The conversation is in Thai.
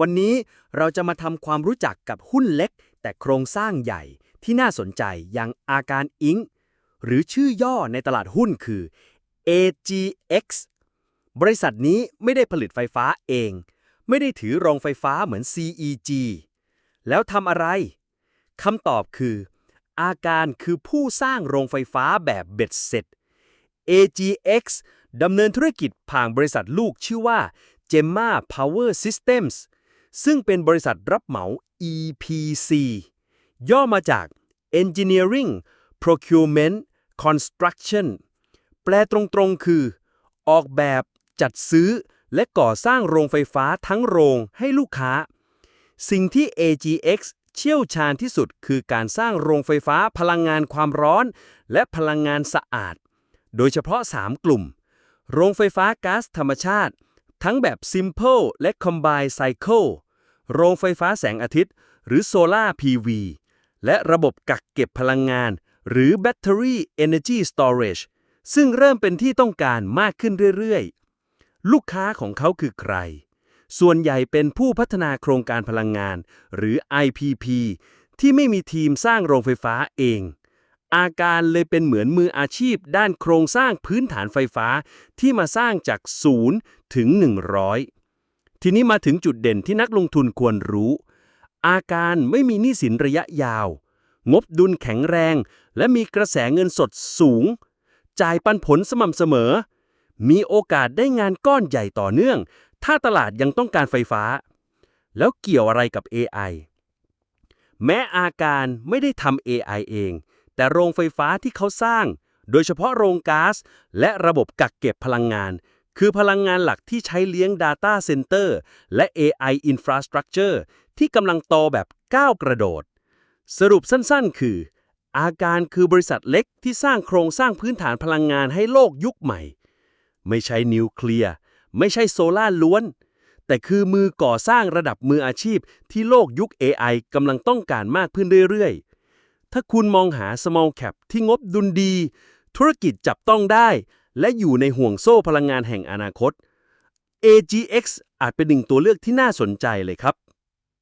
วันนี้เราจะมาทำความรู้จักกับหุ้นเล็ก แต่โครงสร้างใหญ่ที่น่าสนใจอย่างอาการอิงหรือชื่อย่อในตลาดหุ้นคือ AGX บริษัทนี้ไม่ได้ผลิตไฟฟ้าเอง ไม่ได้ถือโรงไฟฟ้าเหมือน CEG แล้วทำอะไรคำตอบคือ อาการคือผู้สร้างโรงไฟฟ้าแบบเบ็ดเสร็จ AGX ดำเนินธุรกิจผ่านบริษัทลูกชื่อว่า Gemma Power Systems ซึ่งเป็นบริษัทรับเหมา EPC ย่อมาจาก Engineering Procurement Construction แปลตรงๆคือ ออกแบบจัดซื้อ และก่อสร้างโรงไฟฟ้าทั้งโรงให้ลูกค้า สิ่งที่ AGX เชี่ยวชาญที่สุดคือการสร้างโรงไฟฟ้าพลังงานความร้อน และพลังงานสะอาด โดยเฉพาะ 3 กลุ่ม โรงไฟฟ้าก๊าซธรรมชาติ ทั้งแบบ Simple และ Combined Cycle โรงไฟฟ้าแสงอาทิตย์ หรือ Solar PV และระบบกักเก็บพลังงาน หรือ Battery Energy Storage ซึ่งเริ่มเป็นที่ต้องการมากขึ้นเรื่อยๆ ลูกค้าของเขาคือใคร ส่วนใหญ่เป็นผู้พัฒนาโครงการพลังงาน หรือ IPP ที่ไม่มีทีมสร้างโรงไฟฟ้าเอง อาการเลยเป็นเหมือนมืออาชีพด้านโครงสร้างพื้นฐานไฟฟ้าที่มาสร้างจากศูนย์ถึง 100 ทีนี้มาถึงจุดเด่นที่นักลงทุนควรรู้ อาการไม่มีหนี้สินระยะยาว งบดุลแข็งแรง และมีกระแสเงินสดสูง จ่ายปันผลสม่ำเสมอ มีโอกาสได้งานก้อนใหญ่ต่อเนื่อง ถ้าตลาดยังต้องการไฟฟ้า แล้วเกี่ยวอะไรกับ AI แม้อาการไม่ได้ทำ AI เอง แต่โรงไฟฟ้าที่เขาสร้าง โดยเฉพาะโรงก๊าซและระบบกักเก็บพลังงาน คือพลังงานหลักที่ใช้เลี้ยง Data Center และ AI Infrastructure ที่กำลังโตแบบก้าวกระโดด สรุปสั้นๆ คือ อาการคือบริษัทเล็กที่สร้างโครงสร้างพื้นฐานพลังงานให้โลกยุคใหม่ ไม่ใช่นิวเคลียร์ ไม่ใช่โซล่าล้วน แต่คือมือก่อสร้างระดับมืออาชีพที่โลกยุค AI กำลังต้องการมากขึ้นเรื่อยๆ ถ้าคุณมองหา small cap ที่งบดุลดี ธุรกิจจับต้องได้ และอยู่ในห่วงโซ่พลังงานแห่งอนาคต AGX อาจเป็นหนึ่งตัวเลือกที่น่าสนใจเลยครับ